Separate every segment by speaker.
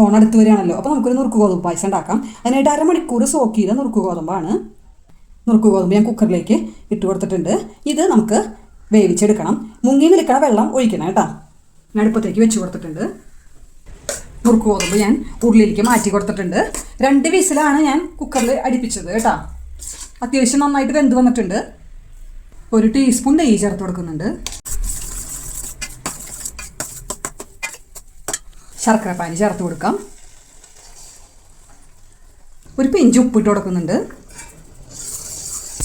Speaker 1: ഓണം അടുത്ത് വരികയാണല്ലോ. അപ്പോൾ നമുക്കൊരു നുറുക്ക് ഗോതമ്പ് പായസം ഉണ്ടാക്കാം. അതിനായിട്ട് അരമണിക്കൂർ സോക്ക് ചെയ്ത നുറുക്ക് ഗോതമ്പാണ്. നുറുക്ക് ഗോതമ്പ് ഞാൻ കുക്കറിലേക്ക് ഇട്ട് കൊടുത്തിട്ടുണ്ട്. ഇത് നമുക്ക് വേവിച്ചെടുക്കണം. മുങ്ങി നിൽക്കണ വെള്ളം ഒഴിക്കണം കേട്ടോ. ഞാൻ അടുപ്പത്തേക്ക് വെച്ച് കൊടുത്തിട്ടുണ്ട്. നുറുക്ക് ഗോതമ്പ് ഞാൻ ഉരുളിയിലേക്ക് മാറ്റി കൊടുത്തിട്ടുണ്ട്. രണ്ട് വിസിലാണ് ഞാൻ കുക്കറിൽ അടിപ്പിച്ചത് കേട്ടോ. അത്യാവശ്യം നന്നായിട്ട് വെന്ത് വന്നിട്ടുണ്ട്. ഒരു ടീസ്പൂൺ നെയ്യ് ചേർത്ത് കൊടുക്കുന്നുണ്ട്. ശർക്കര പാനി ചേർത്ത് കൊടുക്കാം. ഒരു പിഞ്ച് ഉപ്പിട്ട് കൊടുക്കുന്നുണ്ട്.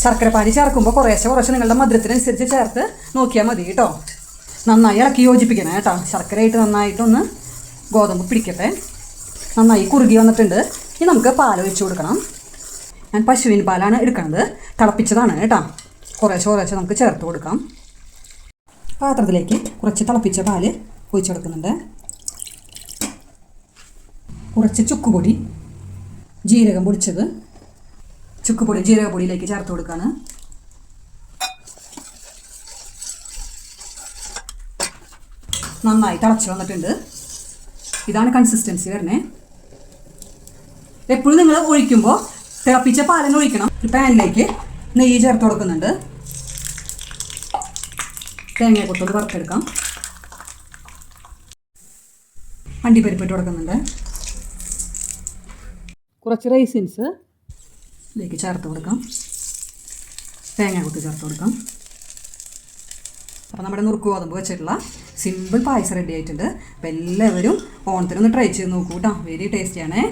Speaker 1: ശർക്കര പാനി ചേർക്കുമ്പോൾ കുറേശ്ശെ കുറേശ്ശെ നിങ്ങളുടെ മധുരത്തിനനുസരിച്ച് ചേർത്ത് നോക്കിയാൽ മതി കേട്ടോ. നന്നായി ഇളക്കി യോജിപ്പിക്കണം കേട്ടോ. ശർക്കരയായിട്ട് നന്നായിട്ടൊന്ന് ഗോതമ്പ് പിടിക്കട്ടെ. നന്നായി കുറുകി വന്നിട്ടുണ്ട്. ഇനി നമുക്ക് പാൽ ഒഴിച്ച് കൊടുക്കണം. ഞാൻ പശുവിൻ പാലാണ് എടുക്കുന്നത് തിളപ്പിച്ചതാണ് കേട്ടോ. കുറേശ്ശെ കുറേശ്ശെ നമുക്ക് ചേർത്ത് കൊടുക്കാം. പാത്രത്തിലേക്ക് കുറച്ച് തിളപ്പിച്ച പാൽ ഒഴിച്ചു കൊടുക്കുന്നുണ്ട്. കുറച്ച് ചുക്കുപൊടി ജീരകം പൊടിച്ചത്. ചുക്കുപൊടി ജീരകപ്പൊടിയിലേക്ക് ചേർത്ത് കൊടുക്കുകയാണ് നന്നായി തിളച്ച് വന്നിട്ടുണ്ട്. ഇതാണ് കൺസിസ്റ്റൻസി വരണേ എപ്പോഴും നിങ്ങൾ ഒഴിക്കുമ്പോൾ തിളപ്പിച്ച പാലം ഒഴിക്കണം. ഒരു പാനിലേക്ക് നെയ്യ് ചേർത്ത് കൊടുക്കുന്നുണ്ട്. തേങ്ങ കൊത്തോട് വറുത്തെടുക്കാം. അണ്ടിപ്പരിപ്പിട്ട് കൊടുക്കുന്നുണ്ട്. കുറച്ച് റൈസിൻസ്. ഇതിലേക്ക് ചേർത്ത് കൊടുക്കാം. തേങ്ങ കുത്തി ചേർത്ത് കൊടുക്കാം. അപ്പോൾ നമ്മുടെ നുറുക്ക് ഗോതമ്പ് വെച്ചിട്ടുള്ള സിമ്പിൾ പായസം റെഡി ആയിട്ടുണ്ട്. അപ്പോൾ എല്ലാവരും ഓണത്തിനൊന്ന് ട്രൈ ചെയ്ത് നോക്കൂ കേട്ടോ വെരി ടേസ്റ്റിയാണേ